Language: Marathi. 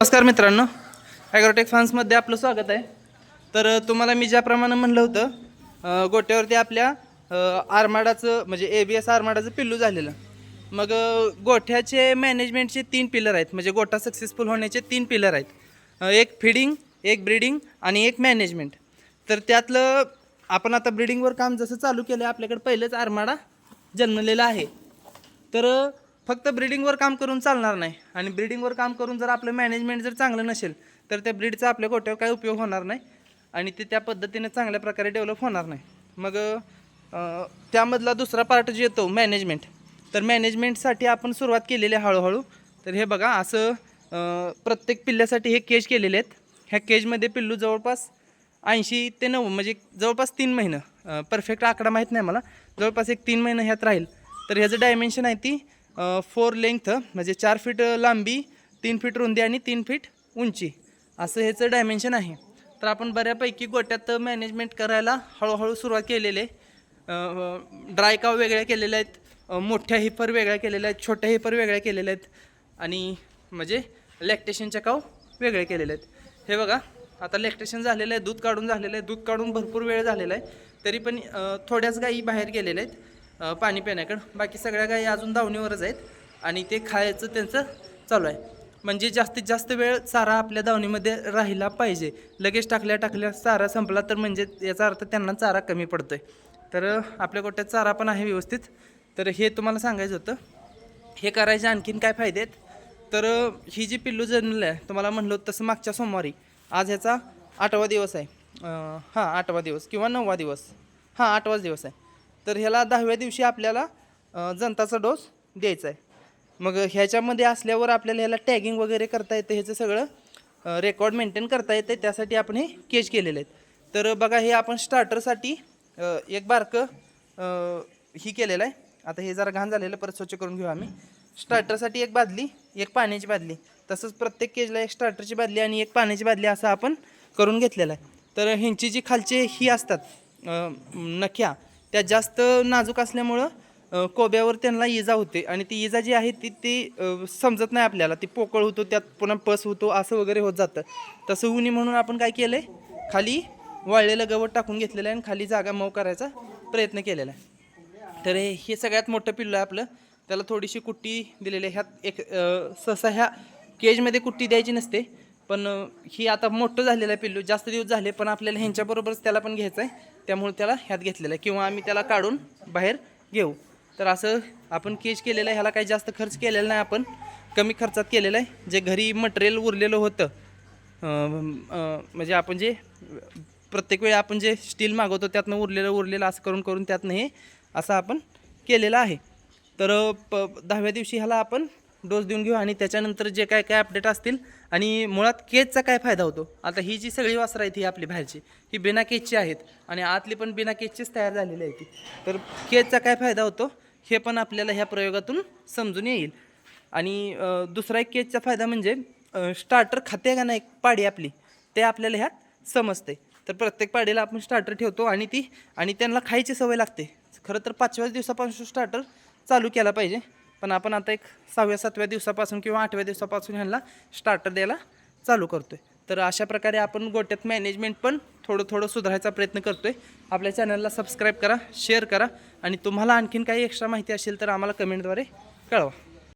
नमस्कार मित्रांनो ॲग्रोटेक फार्म्समध्ये आपलं स्वागत आहे. तर तुम्हाला मी ज्याप्रमाणे म्हणलं होतं गोट्यावरती आपल्या आरमाडाचं म्हणजे ए बी एस आरमाडाचं पिल्लू झालेलं. मग गोठ्याचे मॅनेजमेंटचे तीन पिलर आहेत. म्हणजे गोठा सक्सेसफुल होण्याचे तीन पिलर आहेत. एक फिडिंग एक ब्रीडिंग आणि एक मॅनेजमेंट तर त्यातलं आपण आता ब्रीडिंगवर काम जसं चालू केलं आहे आपल्याकडे पहिलंच आरमाडा जन्मलेला आहे. तर फक्त ब्रीडिंगवर काम करून चालणार नाही. आणि ब्रीडिंगवर काम करून जर आपलं मॅनेजमेंट जर चांगलं नसेल तर त्या ब्रीडचा आपल्या गोट्यावर काही उपयोग होणार नाही. आणि ते त्या पद्धतीने चांगल्या प्रकारे डेव्हलप होणार नाही. मग त्यामधला दुसरा पार्ट जो येतो मॅनेजमेंट तर मॅनेजमेंटसाठी आपण सुरुवात केलेली आहे हळूहळू. तर हे बघा असं प्रत्येक पिल्ल्यासाठी हे केज केलेले आहेत. ह्या केजमध्ये पिल्लू जवळपास ऐंशी ते नऊ म्हणजे जवळपास तीन महिनं. परफेक्ट आकडा माहीत नाही मला. जवळपास एक तीन महिनं ह्यात राहील. तर ह्याचं डायमेन्शन आहे ती फोर लेंथ म्हणजे चार फीट लांबी तीन फीट रुंदी आणि तीन फीट उंची. असं ह्याचं डायमेन्शन आहे. तर आपण बऱ्यापैकी गोट्यात मॅनेजमेंट करायला हळूहळू सुरुवात केलेली आहे. ड्राय काव वेगळ्या केलेल्या आहेत. मोठ्या हिपर वेगळ्या केलेल्या आहेत. छोट्या हिपर वेगळ्या केलेल्या आहेत. आणि म्हणजे लॅक्टेशनच्या काव वेगळ्या केलेल्या आहेत. हे बघा आता लॅक्टेशन झालेलं आहे दूध काढून झालेलं आहे. दूध काढून भरपूर वेळ झालेला आहे. तरी पण थोड्याच गाई बाहेर गेलेल्या आहेत. पाणी पिण्याकडं. बाकी सगळ्या गायी अजून धावणीवरच आहेत आणि ते खायचं त्यांचं चालू आहे. म्हणजे जास्तीत जास्त वेळ चारा आपल्या दावणीमध्ये राहिला पाहिजे. लगेच टाकल्या टाकल्या चारा संपला तर म्हणजे याचा अर्थ त्यांना चारा कमी पडतो आहे तर आपल्या गोट्यात चारा पण आहे व्यवस्थित. तर हे तुम्हाला सांगायचं होतं. हे करायचे आणखीन काय फायदे आहेत? तर ही जी पिल्लू जन्मलं आहे तुम्हाला म्हणलो तसं मागच्या सोमवारी. आज ह्याचा आठवा दिवस आहे. हां आठवा दिवस किंवा नववा दिवस. हां आठवाच दिवस आहे. तर ह्याला दहाव्या दिवशी आपल्याला जनताचा डोस द्यायचा आहे मग ह्याच्यामध्ये असल्यावर आपल्याला ह्याला टॅगिंग वगैरे करता येतं ह्याचं सगळं रेकॉर्ड मेंटेन करता येतं त्यासाठी आपण हे केज केलेले आहेत. तर बघा हे आपण स्टार्टरसाठी एक बारकं ही केलेलं आहे आता हे जरा घाण झालेलं परत स्वच्छ करून घेऊ आम्ही. स्टार्टरसाठी एक बादली एक पाण्याची बादली. तसंच प्रत्येक केजला एक स्टार्टरची बादली आणि एक पाण्याची बादली असं आपण करून घेतलेलं आहे तर ह्यांची जी खालचे ही असतात नख्या त्या जास्त नाजूक असल्यामुळं कोब्यावर त्यांना इजा होते. आणि ती इजा जी आहे ती ती समजत नाही आपल्याला. ती पोकळ होतो त्यात पुन्हा पस होतो असं वगैरे होत जातं. तसं उनी म्हणून आपण काय केलं आहे खाली वाळलेलं गवत टाकून घेतलेलं आहे आणि खाली जागा मऊ करायचा प्रयत्न केलेला आहे. तर हे सगळ्यात मोठं पिल्लू आहे आपलं. त्याला थोडीशी कुट्टी दिलेली आहे. ह्यात एक सहसा ह्या केजमध्ये कुट्टी द्यायची नसते. पण ही आता मोठं झालेलं आहे पिल्लू. जास्त दिवस झाले पण आपल्याला ह्यांच्याबरोबरच त्याला पण घ्यायचं आहे त्यामुळे त्याला ह्यात घेतलेलं आहे. किंवा आम्ही त्याला काढून बाहेर घेऊ. तर असं आपण केज केलेलं आहे ह्याला काही जास्त खर्च केलेला नाही आपण. कमी खर्चात केलेलं आहे. जे घरी मटेरियल उरलेलं होतं म्हणजे आपण जे प्रत्येक वेळी आपण जे स्टील मागवतो त्यातनं उरलेलं उरलेलं असं करून करून त्यातनं हे असं आपण केलेलं आहे. तर प दहाव्या दिवशी ह्याला आपण डोस देऊन घेऊ आणि त्याच्यानंतर जे काय काय अपडेट असतील आणि मुळात केजचा काय फायदा होतो? आता ही जी सगळी वासरं आहेत ही आपली बाहेरची ही बिना केजची आहेत आणि आतली पण बिना केजचीच तयार झालेली आहे ती. तर केजचा काय फायदा होतो? हे पण आपल्याला ह्या प्रयोगातून समजून येईल. आणि दुसरा एक केजचा फायदा म्हणजे स्टार्टर खाते का नाही पाडी आपली ते आपल्याला ह्यात समजते. तर प्रत्येक पाडीला आपण स्टार्टर ठेवतो आणि ती आणि त्यांना खायची सवय लागते. खरं तर पाचव्याच दिवसापासून स्टार्टर चालू केला पाहिजे. पण आपण आता एक सहाव्या सातव्या दिवसापासून किंवा आठव्या दिवसापासून ह्यांना स्टार्टर द्यायला चालू करतो आहे तर अशा प्रकारे आपण गोट्यात मॅनेजमेंट पण थोडं थोडं सुधारायचा प्रयत्न करतो आहे आपल्या चॅनलला सबस्क्राईब करा शेअर करा आणि तुम्हाला आणखीन काही एक्स्ट्रा माहिती असेल तर आम्हाला कमेंटद्वारे कळवा.